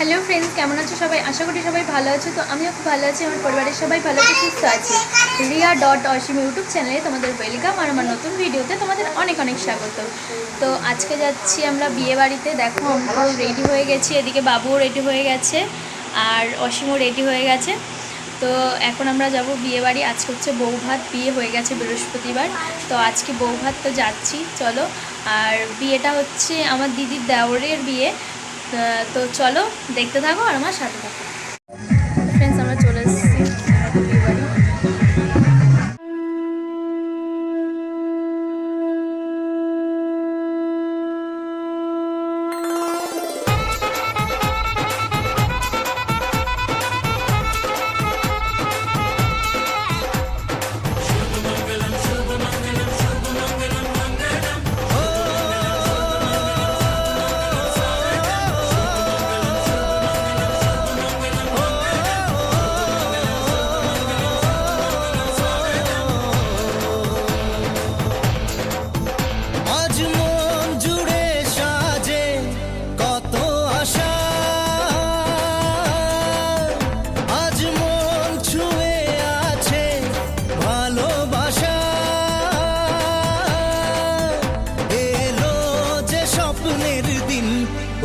Hello friends, কেমন আছো সবাই? আশা করি সবাই ভালো আছো। তো আমিও খুব ভালো আছি, আমার পরিবারের সবাই ভালো আছে, সুস্থ আছে। রিয়া ডট অসীম ইউটিউব চ্যানেলে তোমাদের ওয়েলকাম আর আমার নতুন ভিডিওতে তোমাদের অনেক অনেক স্বাগত। তো আজকে যাচ্ছি আমরা বিয়ে বাড়িতে। দেখো আমরাও রেডি হয়ে গেছি, এদিকে বাবুও রেডি হয়ে গেছে আর অসীমও রেডি হয়ে গেছে। তো এখন আমরা যাব বিয়ে বাড়ি। আজকে হচ্ছে বউ বৌভাত, বিয়ে হয়ে গেছে বৃহস্পতিবার। তো আজকে বউ বৌভাত তো যাচ্ছি, চলো। আর বিয়েটা হচ্ছে আমার দিদির দেওরের বিয়ে। তা- চলো দেখতে থাকো আর আমার সাথে থাকো।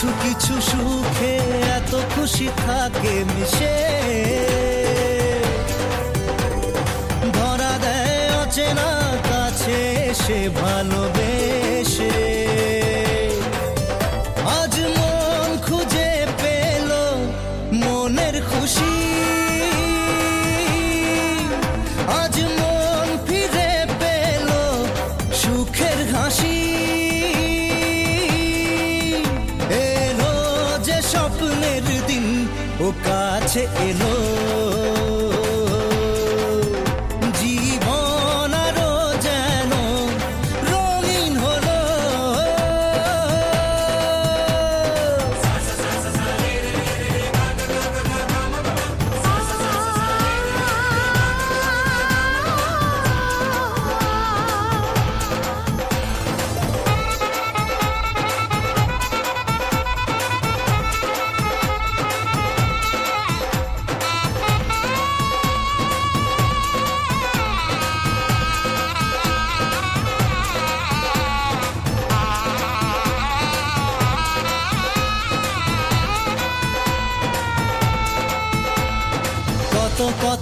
কিছু কিছু সুখে এত খুশি থাকে মিশে। ধরা দেয় অচেনা কাছে সে ভালোবেসে। আজ মন খুঁজে পেল মনের খুশি। আজ মন ফিরে পেল সুখের হাসি। কাছে এলো।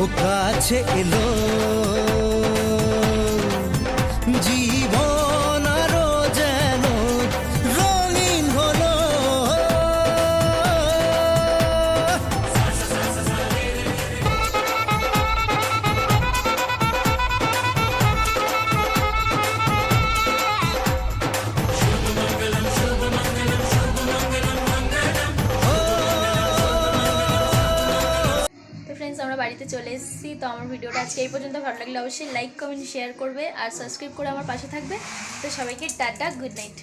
ও কাছে এলো। জীবন ফ্রেন্ডস আমরা বাড়িতে চলে এসেছি। তো আমার ভিডিওটা আজকে এই পর্যন্ত। ভালো লাগলে অবশ্যই লাইক কমেন্ট শেয়ার করবে। আর সাবস্ক্রাইব করে আমার পাশে থাকবে। তো সবাইকে টাটা গুড নাইট